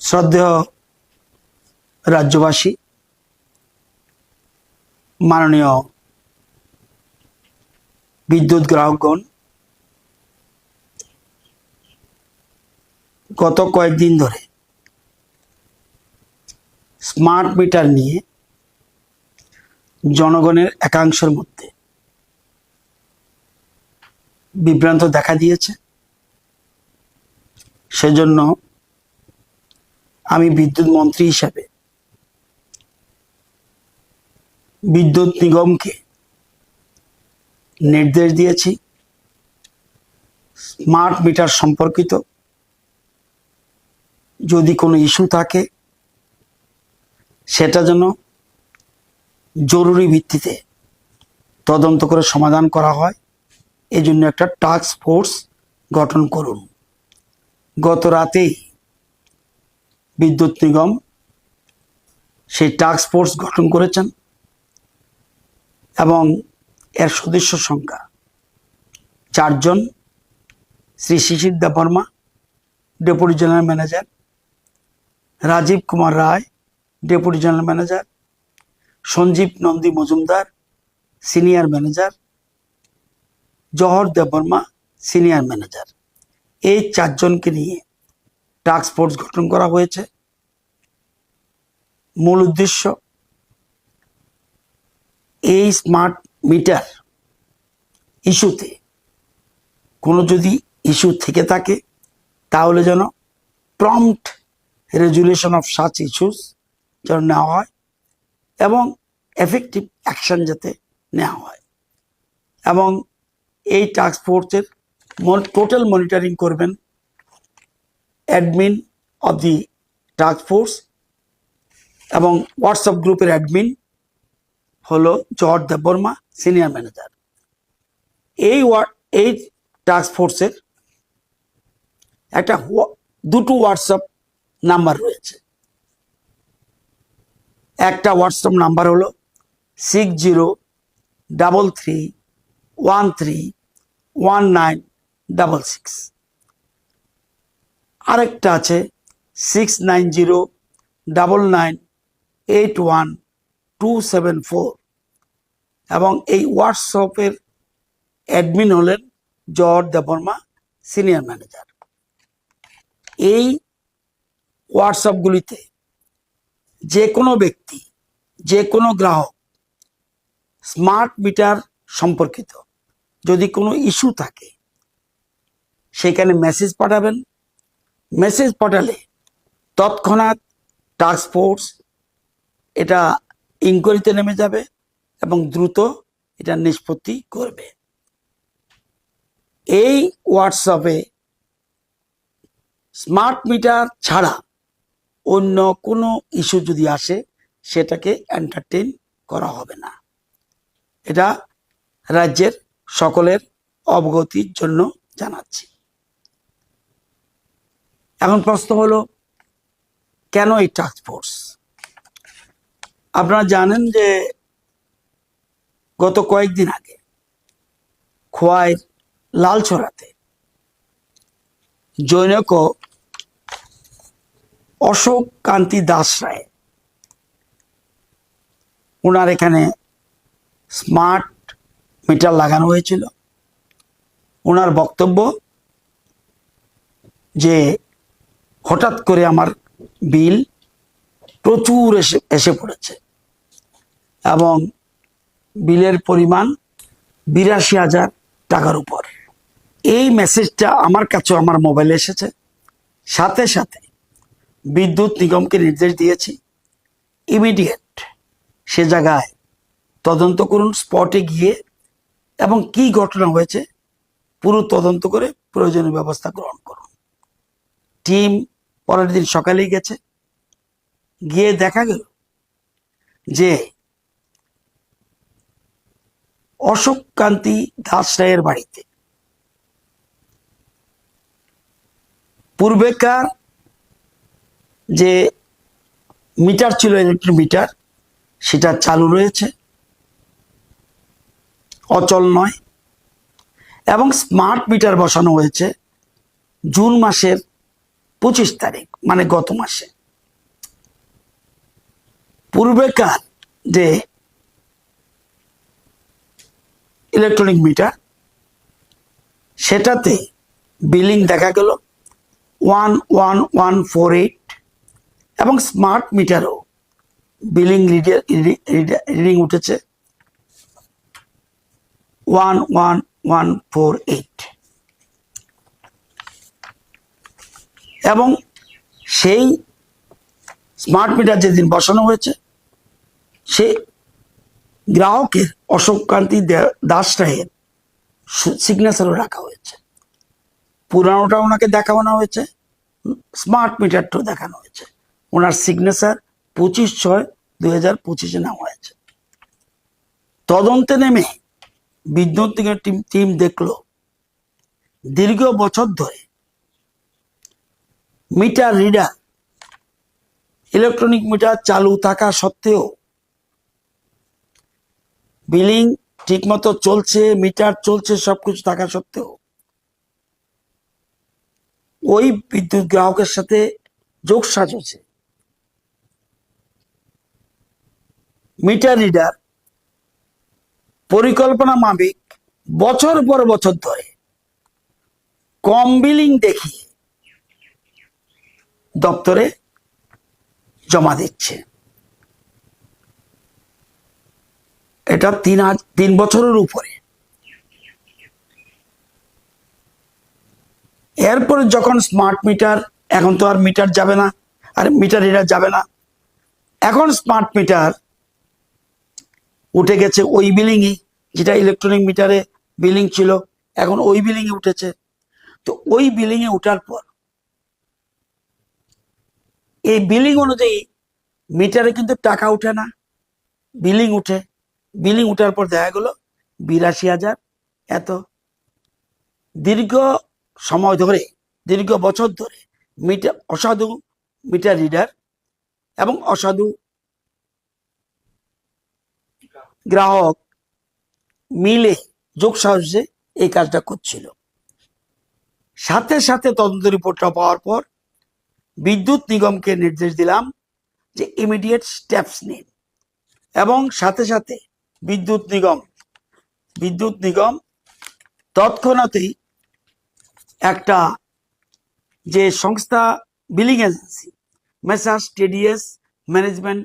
শ্রদ্ধেয় রাজ্যবাসী, মাননীয় বিদ্যুৎ গ্রাহকগণ, গত কয়েকদিন ধরে স্মার্ট মিটার নিয়ে জনগণের একাংশের মধ্যে বিভ্রান্ত দেখা দিয়েছে। সেজন্য আমি বিদ্যুৎ মন্ত্রী হিসাবে। বিদ্যুৎ নিগমকে নির্দেশ দিয়েছি, স্মার্ট মিটার সম্পর্কিত। যদি কোনো ইস্যু থাকে, সেটা যেন জরুরি ভিত্তিতে তদন্ত করে সমাধান করা হয়। এই জন্য একটা টাস্ক ফোর্স গঠন করুন। গত রাতেই বিদ্যুৎ নিগম সেই টাস্ক ফোর্স গঠন করেছেন এবং এর সদস্য সংখ্যা চারজন। Shri Shishir Debbarma deputy general manager Rajib Kumar Roy deputy general manager Sanjib Nandi Majumdar senior manager Jahar Debbarma senior manager এই চারজনকে নিয়ে টাস্ক ফোর্স গঠন করা হয়েছে। মূল উদ্দেশ্য, এই স্মার্ট মিটার ইস্যুতে কোনো যদি ইস্যু থেকে থাকে, তাহলে যেন prompt resolution of such issues যেন নেওয়া হয় এবং এফেক্টিভ অ্যাকশন যাতে নেওয়া হয়। এবং এই টাস্ক ফোর্সের টোটাল মনিটরিং করবেন admin of the task force এবং হোয়াটসঅ্যাপ গ্রুপের অ্যাডমিন হলো জর্জ দেববর্মা সিনিয়র ম্যানেজার এই এই টাস্ক ফোর্সের একটা দুটো হোয়াটসঅ্যাপ নাম্বার রয়েছে। একটা হোয়াটসঅ্যাপ নাম্বার হলো six zero double three one three one nine double six আরেকটা আছে six nine zero double nine eight one two seven four এবং এই হোয়াটসঅ্যাপের অ্যাডমিন হলেন জর্জ দেববর্মা সিনিয়র ম্যানেজার এই হোয়াটসঅ্যাপগুলিতে যে কোনো ব্যক্তি যে কোনো গ্রাহক স্মার্ট মিটার সম্পর্কিত যদি কোনো ইস্যু থাকে, সেখানে মেসেজ পাঠাবেন। মেসেজ পাঠালে তৎক্ষণাৎ টাস্ক ফোর্স এটা ইনকোয়ারিতে নেমে যাবে এবং দ্রুত এটা নিষ্পত্তি করবে। এই হোয়াটসঅ্যাপে স্মার্ট মিটার ছাড়া অন্য কোনো ইস্যু যদি আসে, সেটাকে এন্টারটেইন করা হবে না। এটা রাজ্যের সকলের অবগতির জন্য জানাচ্ছি। এখন প্রশ্ন হলো, কেন এই টাস্ক ফোর্স আপনারা জানেন যে গত কয়েকদিন আগে খোয়াইয়ের লালছড়াতে জৈনক অশোক কান্তি দাস রায় ওনার এখানে স্মার্ট মিটার লাগানো হয়েছিল। ওনার বক্তব্য যে হঠাৎ করে আমার বিল প্রচুর এসে এসে পড়েছে। এবং বিলের পরিমাণ বিরাশি হাজার টাকার উপর। এই মেসেজটা আমার কাছেও আমার মোবাইলে এসেছে। সাথে সাথে বিদ্যুৎ নিগমকে নির্দেশ দিয়েছি, ইমিডিয়েট সে জায়গায় তদন্ত করুন, স্পটে গিয়ে এবং কি ঘটনা হয়েছে পুরো তদন্ত করে প্রয়োজনীয় ব্যবস্থা গ্রহণ করুন। টিম পরের দিন সকালেই গেছে। গিয়ে দেখা গেল যে অশোক কান্তি দাস রায়ের বাড়িতে। পূর্বেকার যে মিটার ছিল ইলেকট্রিক মিটার সেটা চালু রয়েছে। অচল নয়। এবং স্মার্ট মিটার বসানো হয়েছে জুন মাসের পঁচিশ তারিখ মানে গত মাসে। পূর্বেকার যে ইলেকট্রনিক মিটার সেটাতে বিলিং দেখা গেল one one one four eight এবং স্মার্ট মিটারও বিলিং রিডিং উঠেছে। One one one four eight. এবং সেই স্মার্ট মিটার যেদিন বসানো হয়েছে, সে গ্রাহকের অশোক কান্তি দে- দাস রায়ের সিগনেচারও রাখা হয়েছে। পুরানোটা ওনাকে দেখানো হয়েছে স্মার্ট মিটারটাও দেখানো হয়েছে। ওনার সিগনেচার পঁচিশ ছয় দুই হাজার পঁচিশে নেওয়া হয়েছে। তদন্তে নেমে বিদ্যুৎ টিম টিম দেখল, দীর্ঘ বছর ধরে মিটার রিডার, ইলেকট্রনিক মিটার চালু থাকা সত্ত্বেও বিলিং ঠিকমতো চলছে, মিটার চলছে, সবকিছু থাকা সত্ত্বেও ওই বিদ্যুৎ গ্রাহকের সাথে যোগ সাজছে মিটার রিডার পরিকল্পনা মাফিক বছর পর বছর ধরে কম বিলিং দেখিয়ে দপ্তরে জমা দিচ্ছে। এটা তিন তিন বছরের উপরে। এরপরে যখন স্মার্ট মিটার এখন তো আর মিটার যাবে না, আর মিটার রিডার যাবে না। এখন স্মার্ট মিটার উঠে গেছে ওই বিলিংই যেটা ইলেকট্রনিক মিটারে বিলিং ছিল, এখন ওই বিলিংয়ে উঠেছে। তো ওই বিলিংয়ে উঠার পর এই বিলিং অনুযায়ী মিটারে কিন্তু টাকা উঠে না। বিলিং উঠে। বিলিং উঠার পর দেখা গেল, বিরাশি হাজার। এত। দীর্ঘ সময় ধরে, দীর্ঘ বছর ধরে মিটার অসাধু মিটার রিডার এবং অসাধু গ্রাহক মিলে যোগ সাহসে এই কাজটা করছিল। সাথে সাথে তদন্ত রিপোর্টটা পাওয়ার পর বিদ্যুৎ নিগমকে নির্দেশ দিলাম যে ইমিডিয়েট স্টেপস নিন। এবং সাথে সাথে বিদ্যুৎ নিগম বিদ্যুৎ নিগম তৎক্ষণাৎই একটা যে সংস্থা billing agency Messrs TDS management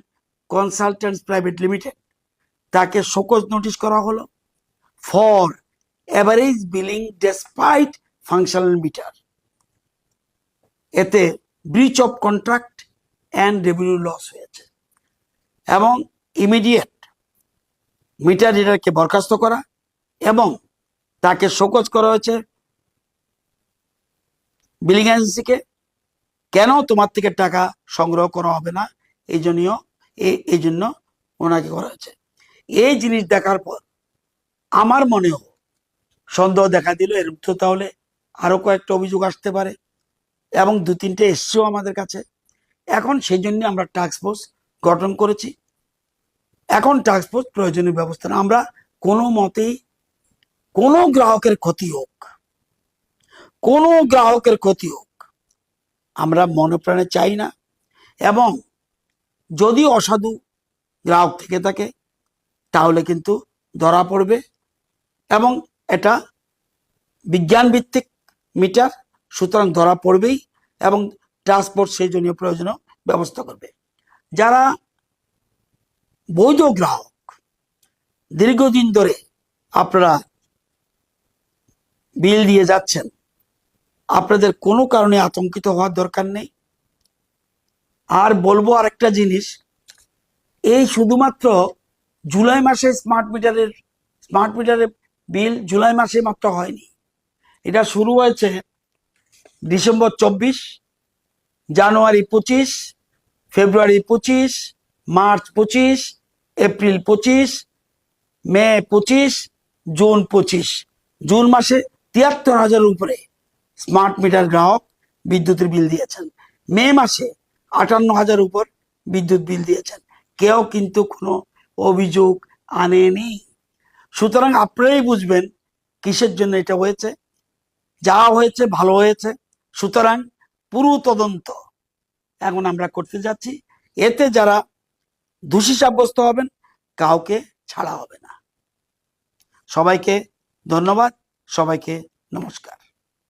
consultants private limited তাকে শোকজ নোটিশ করা হলো for average billing despite functional meter এতে breach of contract and revenue loss হয়েছে। এবং ইমিডিয়েট মিটার রিডারকে বরখাস্ত করা এবং তাকে শোকজ করা হয়েছে বিলিং এজেন্সিকে কেন তোমার থেকে টাকা সংগ্রহ করা হবে না? এই জন্য এই- জন্য ওনাকে করা হয়েছে। এই জিনিস দেখার পর আমার মনেও সন্দেহ দেখা দিল। এর তো তাহলে আরও কয়েকটা অভিযোগ আসতে পারে। এবং দু তিনটে এসছেও আমাদের কাছে। এখন সেই জন্য আমরা টাস্ক ফোর্স গঠন করেছি। এখন ফোর্স প্রয়োজনীয় ব্যবস্থা। আমরা কোনো মতেই কোনো গ্রাহকের ক্ষতি হোক, কোনো গ্রাহকের ক্ষতি হোক, আমরা মনপ্রাণে চাই না। এবং যদি অসাধু গ্রাহক থেকে থাকে, তাহলে কিন্তু ধরা পড়বে। এবং এটা বিজ্ঞান ভিত্তিক মিটার সুতরাং ধরা পড়বেই এবং ট্রান্সপোর্ট সেই জন্য প্রয়োজনীয় ব্যবস্থা করবে। যারা বৈধ গ্রাহক, দীর্ঘদিন ধরে আপনারা বিল দিয়ে যাচ্ছেন, আপনাদের কোনো কারণে আতঙ্কিত হওয়ার দরকার নেই। আর বলব আরেকটা জিনিস, এই শুধুমাত্র জুলাই মাসে স্মার্ট মিটারের স্মার্ট মিটারের বিল জুলাই মাসে মাত্র হয়নি। এটা শুরু হয়েছে ডিসেম্বর চব্বিশ, জানুয়ারি পঁচিশ, ফেব্রুয়ারি পঁচিশ, মার্চ পঁচিশ, এপ্রিল পঁচিশ, মে পঁচিশ, জুন পঁচিশ। জুন মাসে তিয়াত্তর হাজারের উপরে স্মার্ট মিটার গ্রাহক বিদ্যুতের বিল দিয়েছেন। মে মাসে আটান্ন হাজার উপর বিদ্যুৎ বিল দিয়েছেন। কেউ কিন্তু কোনো অভিযোগ আনেনি। সুতরাং আপনারাই বুঝবেন কিসের জন্য এটা হয়েছে। যা হয়েছে ভালো হয়েছে। সুতরাং পুরু তদন্ত এখন আমরা করতে যাচ্ছি। এতে যারা দোষী সাব্যস্ত হবেন, কাউকে ছাড়া হবে না। সবাইকে ধন্যবাদ, সবাইকে নমস্কার।